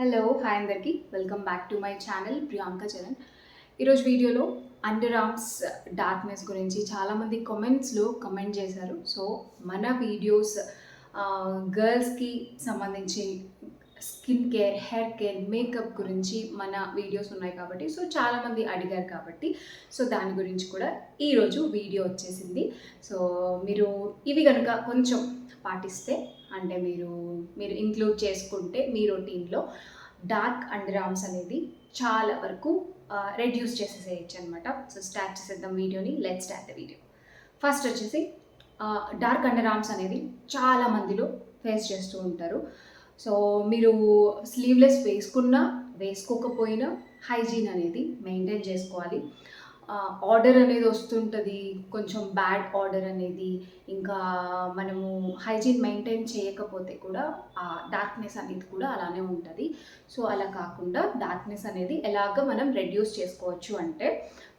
Hello hi అందరికీ. Welcome back to my channel Priyanka Charan ఈరోజు వీడియోలో అండర్ ఆర్మ్స్ డార్క్నెస్ గురించి చాలామంది కామెంట్స్లో కమెంట్ చేశారు. సో మన వీడియోస్ గర్ల్స్కి uh, సంబంధించి skin care hair care makeup గురించి మన వీడియోస్ ఉన్నాయి కాబట్టి సో చాలామంది అడిగారు కాబట్టి సో దాని గురించి కూడా ఈరోజు వీడియో వచ్చేసింది. సో మీరు ఇవి కనుక కొంచెం పాటిస్తే అంటే మీరు మీరు ఇంక్లూడ్ చేసుకుంటే మీ రొటీన్లో డార్క్ అండర్ ఆర్మ్స్ అనేది చాలా వరకు రెడ్యూస్ చేసేసేయచ్చు అనమాట సో స్టార్ట్ చేసేద్దాం వీడియోని let start the video first వచ్చేసి డార్క్ అండర్ ఆర్మ్స్ అనేది చాలా మందిలో ఫేస్ చేస్తూ ఉంటారు. సో మీరు స్లీవ్లెస్ వేసుకున్నా వేసుకోకపోయినా హైజీన్ అనేది మెయింటైన్ చేసుకోవాలి. ఆర్డర్ అనేది వస్తుంటుంది. కొంచెం బ్యాడ్ ఆర్డర్ అనేది. ఇంకా మనము హైజీన్ మెయింటైన్ చేయకపోతే కూడా ఆ డార్క్నెస్ అనేది కూడా అలానే ఉంటుంది. సో అలా కాకుండా డార్క్నెస్ అనేది ఎలాగ మనం రెడ్యూస్ చేసుకోవచ్చు అంటే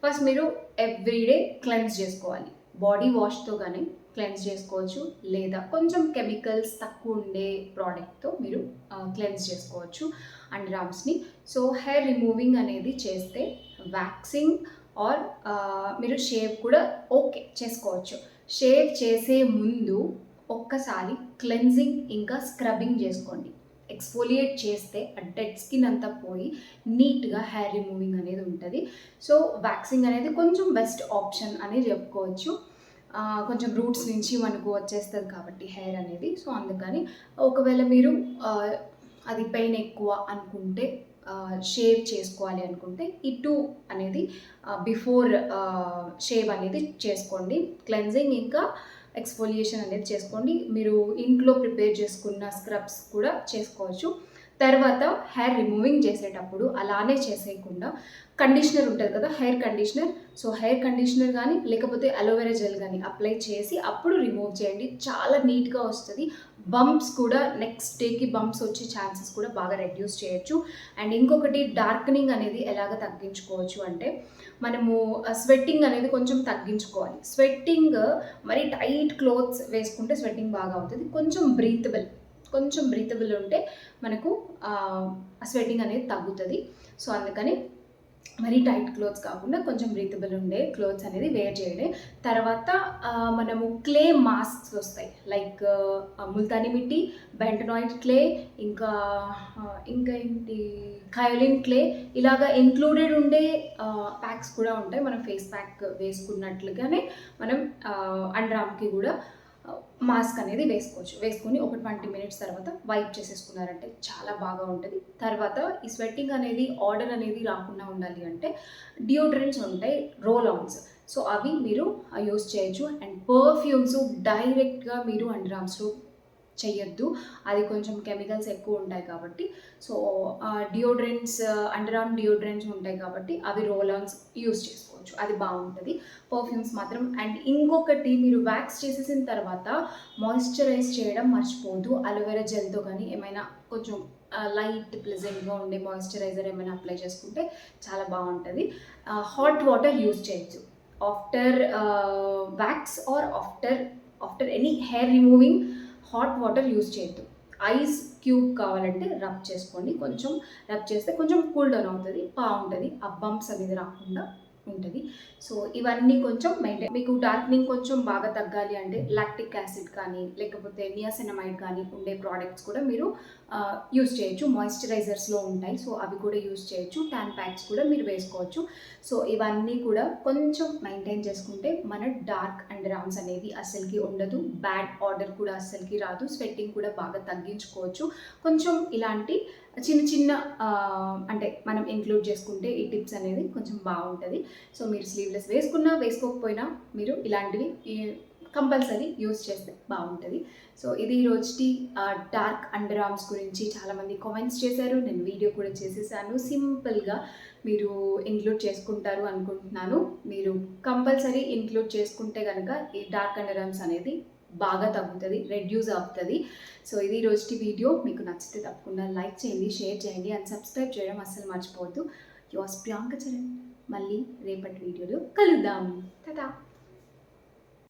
ఫస్ట్ మీరు ఎవ్రీడే క్లెన్స్ చేసుకోవాలి. బాడీ వాష్తో కానీ క్లెన్స్ చేసుకోవచ్చు. లేదా కొంచెం కెమికల్స్ తక్కువ ఉండే ప్రోడక్ట్తో మీరు క్లెన్స్ చేసుకోవచ్చు. అండ్ రామ్స్ని సో హెయిర్ రిమూవింగ్ అనేది చేస్తే వ్యాక్సింగ్ ఆర్ మీరు షేవ్ కూడా ఓకే చేసుకోవచ్చు. షేవ్ చేసే ముందు ఒక్కసారి క్లెన్జింగ్ ఇంకా స్క్రబ్బింగ్ చేసుకోండి. ఎక్స్ఫోలియేట్ చేస్తే ఆ డెడ్ స్కిన్ అంతా పోయి నీట్గా హెయిర్ రిమూవింగ్ అనేది ఉంటుంది. సో వ్యాక్సింగ్ అనేది కొంచెం బెస్ట్ ఆప్షన్ అని చెప్పుకోవచ్చు. కొంచెం రూట్స్ నుంచి మనకు వచ్చేస్తుంది కాబట్టి హెయిర్ అనేది. సో అందుకని ఒకవేళ మీరు అది పెయిన్ ఎక్కువ అనుకుంటే షేవ్ చేసుకోవాలి అనుకుంటే ఈ టూ అనేది బిఫోర్ షేవ్ అనేది చేసుకోండి. క్లెన్జింగ్ ఇంకా ఎక్స్ఫోలియేషన్ అనేది చేసుకోండి. మీరు ఇంట్లో ప్రిపేర్ చేసుకున్న స్క్రబ్స్ కూడా చేసుకోవచ్చు. తర్వాత హెయిర్ రిమూవింగ్ చేసేటప్పుడు అలానే చేసేయకుండా కండిషనర్ ఉంటుంది కదా hair conditioner so hair conditioner కానీ లేకపోతే అలోవెరా జెల్ కానీ అప్లై చేసి అప్పుడు రిమూవ్ చేయండి. చాలా నీట్గా వస్తుంది. బంప్స్ కూడా నెక్స్ట్ డేకి బంప్స్ వచ్చే ఛాన్సెస్ కూడా బాగా రెడ్యూస్ చేయొచ్చు. అండ్ ఇంకొకటి డార్కనింగ్ అనేది ఎలాగ తగ్గించుకోవచ్చు అంటే మనము uh, స్వెట్టింగ్ అనేది కొంచెం తగ్గించుకోవాలి. స్వెట్టింగ్ uh, మరి టైట్ క్లోత్స్ వేసుకుంటే స్వెట్టింగ్ బాగా అవుతుంది. కొంచెం బ్రీతబుల్ కొంచెం బ్రీతబుల్ ఉంటే మనకు uh, స్వెట్టింగ్ అనేది తగ్గుతుంది. సో అందుకని మరీ టైట్ క్లోత్స్ కాకుండా కొంచెం బ్రీతబుల్ ఉండే క్లోత్స్ అనేది వేర్ చేయడం. తర్వాత మనము క్లే మాస్క్స్ వస్తాయి. Like multani mitti bentonite clay ఇంకా ఇంకా ఏంటి కయోలిన్ క్లే ఇలాగా ఇంక్లూడెడ్ ఉండే ప్యాక్స్ కూడా ఉంటాయి. మనం ఫేస్ ప్యాక్ వేసుకున్నట్లుగానే మనం అండ్రామ్కి కూడా మాస్క్ అనేది వేసుకోవచ్చు. వేసుకొని ఒక ట్వంటీ మినిట్స్ తర్వాత వైప్ చేసేసుకున్నారంటే చాలా బాగా ఉంటుంది. తర్వాత ఈ స్వెట్టింగ్ అనేది ఆర్డర్ అనేది రాకుండా ఉండాలి అంటే డియోడ్రెంట్స్ ఉంటాయి రోల్ ఆన్స్ సో అవి మీరు యూస్ చేయొచ్చు. అండ్ పర్ఫ్యూమ్స్ డైరెక్ట్గా మీరు అండర్ ఆర్మ్స్లో చెయ్యొద్దు. అది కొంచెం కెమికల్స్ ఎక్కువ ఉంటాయి కాబట్టి. So deodorants under arm deodorants ఉంటాయి కాబట్టి అవి రోల్ యూస్ చేసుకోవచ్చు. అది బాగుంటుంది. పర్ఫ్యూమ్స్ మాత్రం. అండ్ ఇంకొకటి మీరు వ్యాక్స్ చేసేసిన తర్వాత మాయిశ్చరైజ్ చేయడం మర్చిపోదు అలోవెరా జెల్తో కానీ ఏమైనా కొంచెం లైట్ ప్లెజెంట్గా ఉండే మాయిశ్చరైజర్ ఏమైనా అప్లై చేసుకుంటే చాలా బాగుంటుంది. హాట్ వాటర్ యూస్ చేయొచ్చు after wax or after after any hair removing hot water use చేయొద్దు. ఐస్ క్యూబ్ కావాలంటే రబ్ చేసుకోండి. కొంచెం రబ్ చేస్తే కొంచెం కూల్ డౌన్ అవుతుంది బాగుంటుంది ఆ బంప్స్ అనేది రాకుండా ఉంటుంది. సో ఇవన్నీ కొంచెం మెయింటైన్ మీకు డార్క్నింగ్ కొంచెం బాగా తగ్గాలి అంటే లాక్టిక్ యాసిడ్ కానీ లేకపోతే నియాసినమైడ్ కానీ ఉండే ప్రోడక్ట్స్ కూడా మీరు యూస్ చేయొచ్చు. మాయిశ్చరైజర్స్లో ఉంటాయి. సో అవి కూడా యూస్ చేయొచ్చు. ట్యాన్ ప్యాక్స్ కూడా మీరు వేసుకోవచ్చు. సో ఇవన్నీ కూడా కొంచెం మెయింటైన్ చేసుకుంటే మన డార్క్ అండ్ రామ్స్ అనేది అస్సలకి ఉండదు. బ్యాడ్ ఆర్డర్ కూడా అస్సలకి రాదు. స్వెట్టింగ్ కూడా బాగా తగ్గించుకోవచ్చు. కొంచెం ఇలాంటి చిన్న చిన్న అంటే మనం ఇంక్లూడ్ చేసుకుంటే ఈ టిప్స్ అనేది కొంచెం బాగుంటుంది. సో మీరు స్లీవ్లెస్ వేసుకున్నా వేసుకోకపోయినా మీరు ఇలాంటివి కంపల్సరీ యూస్ చేస్తే బాగుంటుంది. సో ఇది రోజుటి డార్క్ అండర్ ఆర్మ్స్ గురించి చాలామంది కామెంట్స్ చేశారు. నేను వీడియో కూడా చేసేసాను. సింపుల్గా మీరు ఇంక్లూడ్ చేసుకుంటారు అనుకుంటున్నాను. మీరు కంపల్సరీ ఇంక్లూడ్ చేసుకుంటే కనుక ఈ డార్క్ అండర్ ఆర్మ్స్ అనేది బాగా తగ్గుతుంది రెడ్యూస్ అవుతుంది. సో ఇది రోజుటి వీడియో మీకు నచ్చితే తప్పకుండా లైక్ చేయండి షేర్ చేయండి అండ్ సబ్స్క్రైబ్ చేయడం అస్సలు మర్చిపోవద్దు. యువర్స్ ప్రియాంక చరణ్ మళ్ళీ రేపటి వీడియోలో కలుద్దాం. తదా